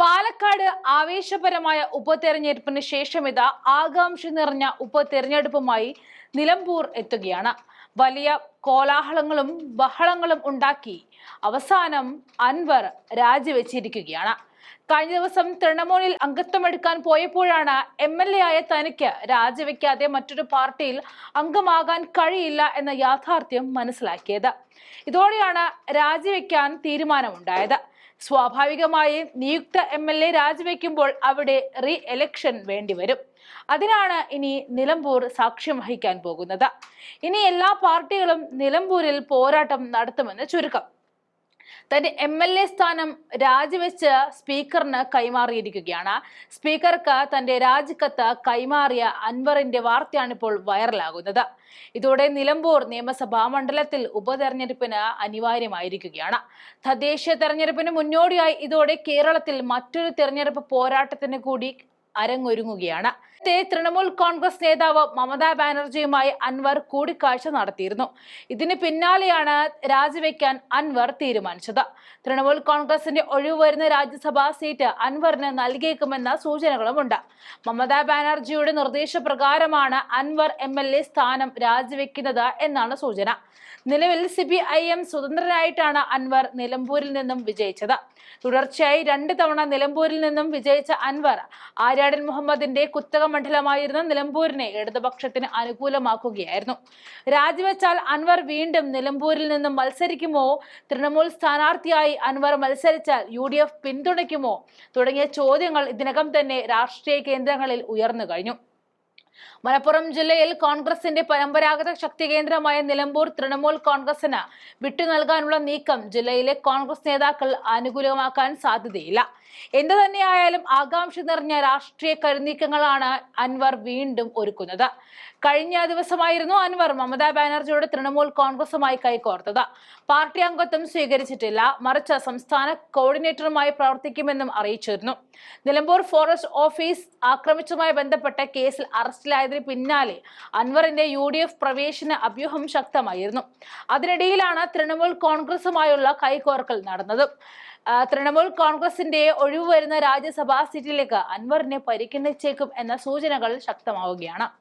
പാലക്കാട് ആവേശപരമായ ഉപതെരഞ്ഞെടുപ്പിന് ശേഷം ഇതാ ആകാംക്ഷ നിറഞ്ഞ ഉപതെരഞ്ഞെടുപ്പുമായി നിലമ്പൂർ എത്തുകയാണ്. വലിയ കോലാഹലങ്ങളും ബഹളങ്ങളും ഉണ്ടാക്കി അവസാനം അൻവർ രാജിവെച്ചിരിക്കുകയാണ്. കഴിഞ്ഞ ദിവസം തൃണമൂലിൽ അംഗത്വമെടുക്കാൻ പോയപ്പോഴാണ് എം എൽ എ ആയ തനിക്ക് രാജിവെക്കാതെ മറ്റൊരു പാർട്ടിയിൽ അംഗമാകാൻ കഴിയില്ല എന്ന യാഥാർത്ഥ്യം മനസ്സിലാക്കിയത്. ഇതോടെയാണ് രാജിവെക്കാൻ തീരുമാനമുണ്ടായത്. സ്വാഭാവികമായും നിയുക്ത എം എൽ എ രാജിവെക്കുമ്പോൾ അവിടെ റീ എലക്ഷൻ വേണ്ടിവരും. അതിനാണ് ഇനി നിലമ്പൂർ സാക്ഷ്യം വഹിക്കാൻ പോകുന്നത്. ഇനി എല്ലാ പാർട്ടികളും നിലമ്പൂരിൽ പോരാട്ടം നടത്തുമെന്ന് ചുരുക്കം. തന്റെ എം എൽ എ സ്ഥാനം രാജിവെച്ച് സ്പീക്കറിന് കൈമാറിയിരിക്കുകയാണ്. സ്പീക്കർക്ക് തന്റെ രാജിക്കത്ത് കൈമാറിയ അൻവറിന്റെ വാർത്തയാണ് ഇപ്പോൾ വൈറലാകുന്നത്. ഇതോടെ നിലമ്പൂർ നിയമസഭാ മണ്ഡലത്തിൽ ഉപതെരഞ്ഞെടുപ്പിന് അനിവാര്യമായിരിക്കുകയാണ്. തദ്ദേശീയ തെരഞ്ഞെടുപ്പിന് മുന്നോടിയായി ഇതോടെ കേരളത്തിൽ മറ്റൊരു തെരഞ്ഞെടുപ്പ് പോരാട്ടത്തിന് കൂടി അരങ്ങൊരുങ്ങുകയാണ്. നേരത്തെ തൃണമൂൽ കോൺഗ്രസ് നേതാവ് മമതാ ബാനർജിയുമായി അൻവർ കൂടിക്കാഴ്ച നടത്തിയിരുന്നു. ഇതിന് പിന്നാലെയാണ് രാജിവെക്കാൻ അൻവർ തീരുമാനിച്ചത്. തൃണമൂൽ കോൺഗ്രസിന്റെ ഒഴിവ് വരുന്ന രാജ്യസഭാ സീറ്റ് അൻവറിന് നൽകിയേക്കുമെന്ന സൂചനകളുമുണ്ട്. മമതാ ബാനർജിയുടെ നിർദ്ദേശപ്രകാരമാണ് അൻവർ എം എൽ എ സ്ഥാനം രാജിവെക്കുന്നത് എന്നാണ് സൂചന. നിലവിൽ സി പി ഐ എം സ്വതന്ത്രനായിട്ടാണ് അൻവർ നിലമ്പൂരിൽ നിന്നും വിജയിച്ചത്. തുടർച്ചയായി രണ്ട് തവണ നിലമ്പൂരിൽ നിന്നും വിജയിച്ച അൻവർ ആര്യാടൻ മുഹമ്മദിന്റെ കുത്തക മണ്ഡലമായിരുന്ന നിലമ്പൂരിനെ ഇടതുപക്ഷത്തിന് അനുകൂലമാക്കുകയായിരുന്നു. രാജിവെച്ചാൽ അൻവർ വീണ്ടും നിലമ്പൂരിൽ നിന്നും മത്സരിക്കുമോ? തൃണമൂൽ സ്ഥാനാർത്ഥിയായി അൻവർ മത്സരിച്ചാൽ യു പിന്തുണയ്ക്കുമോ? തുടങ്ങിയ ചോദ്യങ്ങൾ ഇതിനകം തന്നെ രാഷ്ട്രീയ കേന്ദ്രങ്ങളിൽ ഉയർന്നു കഴിഞ്ഞു. മലപ്പുറം ജില്ലയിൽ കോൺഗ്രസിന്റെ പരമ്പരാഗത ശക്തി കേന്ദ്രമായ നിലമ്പൂർ തൃണമൂൽ കോൺഗ്രസിന് വിട്ടു നൽകാനുള്ള നീക്കം ജില്ലയിലെ കോൺഗ്രസ് നേതാക്കൾ അനുകൂലമാക്കാൻ സാധ്യതയില്ല. എന്തു തന്നെയായാലും ആകാംക്ഷ നിറഞ്ഞ രാഷ്ട്രീയ കരുനീക്കങ്ങളാണ് അൻവർ വീണ്ടും ഒരുക്കുന്നത്. കഴിഞ്ഞ ദിവസമായിരുന്നു അൻവർ മമതാ ബാനർജിയുടെ തൃണമൂൽ കോൺഗ്രസുമായി കൈകോർത്തത്. പാർട്ടി അംഗത്വം സ്വീകരിച്ചിട്ടില്ല. മറിച്ച് സംസ്ഥാന കോർഡിനേറ്ററുമായി പ്രവർത്തിക്കുമെന്നും അറിയിച്ചിരുന്നു. നിലമ്പൂർ ഫോറസ്റ്റ് ഓഫീസ് ആക്രമിച്ചുമായി ബന്ധപ്പെട്ട കേസിൽ അറസ്റ്റിലായതിന് പിന്നാലെ അൻവറിന്റെ യു ഡി എഫ് പ്രവേശന അഭ്യൂഹം ശക്തമായിരുന്നു. അതിനിടയിലാണ് തൃണമൂൽ കോൺഗ്രസുമായുള്ള കൈകോർക്കൽ നടന്നത്. തൃണമൂൽ കോൺഗ്രസിന്റെ ഒഴിവ് വരുന്ന രാജ്യസഭാ സീറ്റിലേക്ക് അൻവറിനെ പരിഗണിച്ചേക്കും എന്ന സൂചനകൾ ശക്തമാവുകയാണ്.